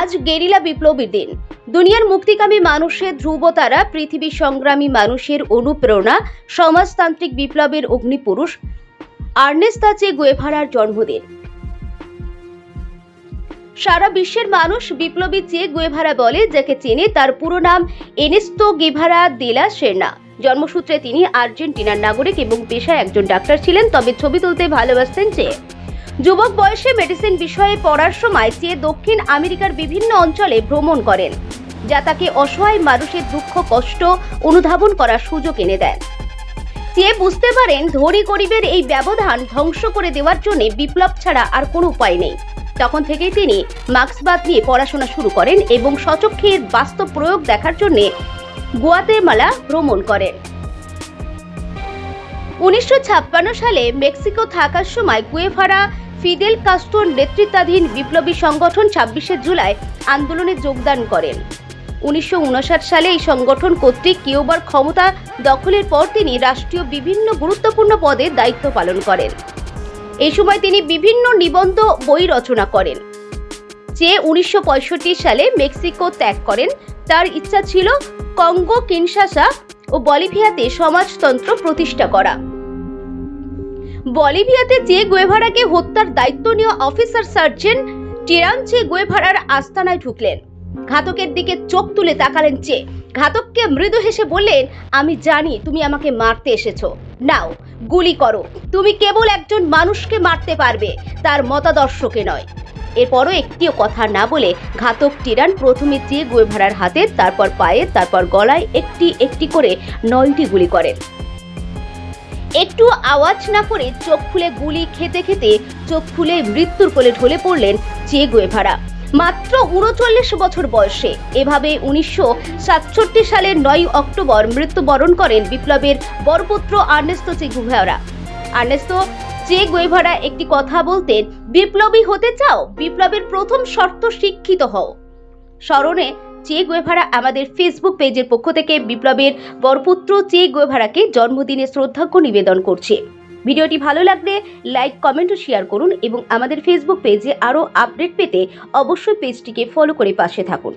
আজ গেরিলা বিপ্লবীর দিন। দুনিয়ার মুক্তিকামী মানুষের ধ্রুবতারা, পৃথিবী সংগ্রামী মানুষের অনুপ্রেরণা, সমাজতান্ত্রিক বিপ্লবের অগ্নিপুরুষ আর্নেস্তা চে গুয়েভারার জন্মদিন। সারা বিশ্বের মানুষ বিপ্লবী চে গুয়েভারা বলে, যাকে চেনে তার পুরো নাম এনেস্তো গেভারা দেলা সেনা। জন্মসূত্রে তিনি আর্জেন্টিনার নাগরিক এবং পেশায় একজন ডাক্তার ছিলেন, তবে ছবি তুলতে ভালোবাসতেন চে যুবক বয়সে মেডিসিন বিষয়ে পড়ার সময় চে দক্ষিণ আমেরিকার বিভিন্ন অঞ্চলে ভ্রমণ করেন, যা তাকে অসহায় মানুষের দুঃখ, কষ্ট অনুধাবন করার সুযোগ এনে দেন। চে বুঝতে পারেন ধনী গরিবের এই ব্যবধান ধ্বংস করে দেওয়ার জন্য বিপ্লব ছাড়া আর কোনো উপায় নেই। তখন থেকেই তিনি মার্ক্সবাদ নিয়ে পড়াশোনা শুরু করেন এবং সচক্ষে বাস্তব প্রয়োগ দেখার জন্য গুয়াতেমালা ভ্রমণ করেন। উনিশশো ছাপ্পান্ন সালে মেক্সিকো থাকার সময় গুয়েভারা ফিদেল কাস্টোর নেতৃত্বাধীন বিপ্লবী সংগঠন ছাব্বিশে জুলাই আন্দোলনে যোগদান করেন। উনিশশো উনষাট সালে এই সংগঠন কর্তৃক কিউবার ক্ষমতা দখলের পর তিনি রাষ্ট্রীয় বিভিন্ন গুরুত্বপূর্ণ পদে দায়িত্ব পালন করেন। এই সময় তিনি বিভিন্ন নিবন্ধ বই রচনা করেন। যে উনিশশো পঁয়ষট্টি সালে মেক্সিকো ত্যাগ করেন, তার ইচ্ছা ছিল কঙ্গো কিনশাসা ও বলিভিয়াতে সমাজতন্ত্র প্রতিষ্ঠা করা। বলিভিয়াতে চে গুয়েভারাকে হত্যার দায়িত্ব নেওয়া অফিসার সার্জেন টিরান চে গুয়েভারার আস্তানায় ঢুকলেন। ঘাতকের দিকে চোখ তুলে তাকালেন চে ঘাতককে মৃদু হেসে বললেন, আমি জানি তুমি আমাকে মারতে এসেছ। নাও, গুলি করো। তুমি কেবল একজন মানুষকে মারতে পারবে, তার মতাদর্শকে নয়। এরপরও একটিও কথা না বলে ঘাতক টিরান প্রথমে চেয়ে গুয়েভারার হাতে, তারপর পায়ে, তারপর গলায় একটি একটি করে নয়টি গুলি করেন। একটু আওয়াজ না করে চোখ খুলে গুলি খেতে খেতে চোখ খুলে মৃত্যুর কোলে ঢলে পড়লেন চে গুয়েভারা। মাত্র উনচল্লিশ বছর বয়সে। এভাবে উনিশশো সাতষট্টি সালের নয় অক্টোবর মৃত্যুবরণ করেন বিপ্লবের বরপুত্র Ernesto Che Guevara. Ernesto Che Guevara একটি কথা বলতেন, বিপ্লবী হতে চাও? বিপ্লবের প্রথম শর্ত শিক্ষিত হও। স্মরণে চে গোয়েভারা আমাদের ফেসবুক পেজের পক্ষ থেকে বিপ্লবের বরপুত্র চে গোয়েভারাকে জন্মদিনে শ্রদ্ধাজ্ঞ নিবেদন করছে। ভিডিওটি ভালো লাগলে লাইক, কমেন্ট ও শেয়ার করুন এবং আমাদের ফেসবুক পেজে আরও আপডেট পেতে অবশ্যই পেজটিকে ফলো করে পাশে থাকুন।